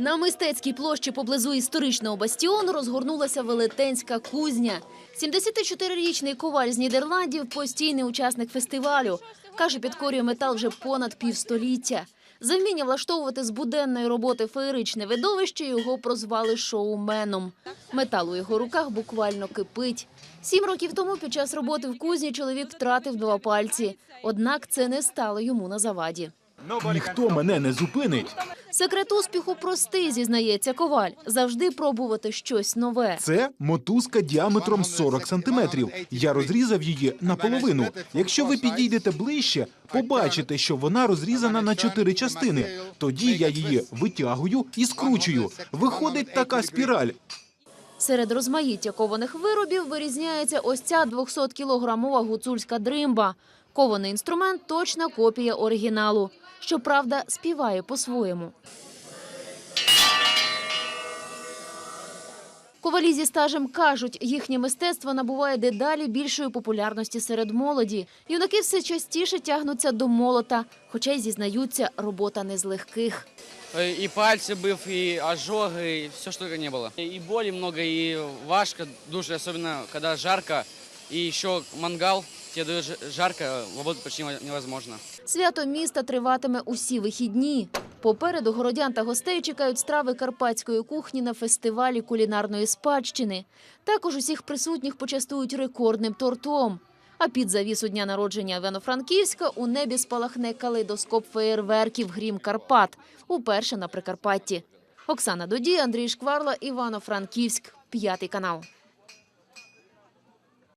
На мистецькій площі поблизу історичного бастіону розгорнулася велетенська кузня. 74-річний коваль з Нідерландів – постійний учасник фестивалю. Каже, підкорює метал вже понад півстоліття. За вміння влаштовувати з буденної роботи феєричне видовище його прозвали шоуменом. Метал у його руках буквально кипить. Сім років тому під час роботи в кузні чоловік втратив два пальці. Однак це не стало йому на заваді. Ніхто мене не зупинить. Секрет успіху простий, зізнається коваль. Завжди пробувати щось нове. Це мотузка діаметром 40 сантиметрів. Я розрізав її наполовину. Якщо ви підійдете ближче, побачите, що вона розрізана на чотири частини. Тоді я її витягую і скручую. Виходить така спіраль. Серед розмаїття кованих виробів вирізняється ось ця 200-кілограмова гуцульська дримба. Кований інструмент – точна копія оригіналу. Щоправда, співає по-своєму. Ковалі зі стажем кажуть, їхнє мистецтво набуває дедалі більшої популярності серед молоді. Юнаки все частіше тягнуться до молота, хоча й зізнаються, робота не з легких. Э, И пальцы быв, и ожоги, и все, что только не было. И боли много, и важко, душе, особенно когда жарко. И еще мангал, тебе жарко, работать почти невозможно. Свято міста триватиме усі вихідні. Попереду городян та гостей чекають страви карпатської кухні на фестивалі кулінарної спадщини. Також усіх присутніх почастують рекордним тортом. А під завісу дня народження Івано-Франківська у небі спалахне калейдоскоп феєрверків «Грім Карпат» уперше на Прикарпатті. Оксана Додій, Андрій Шкварла, Івано-Франківськ, п'ятий канал.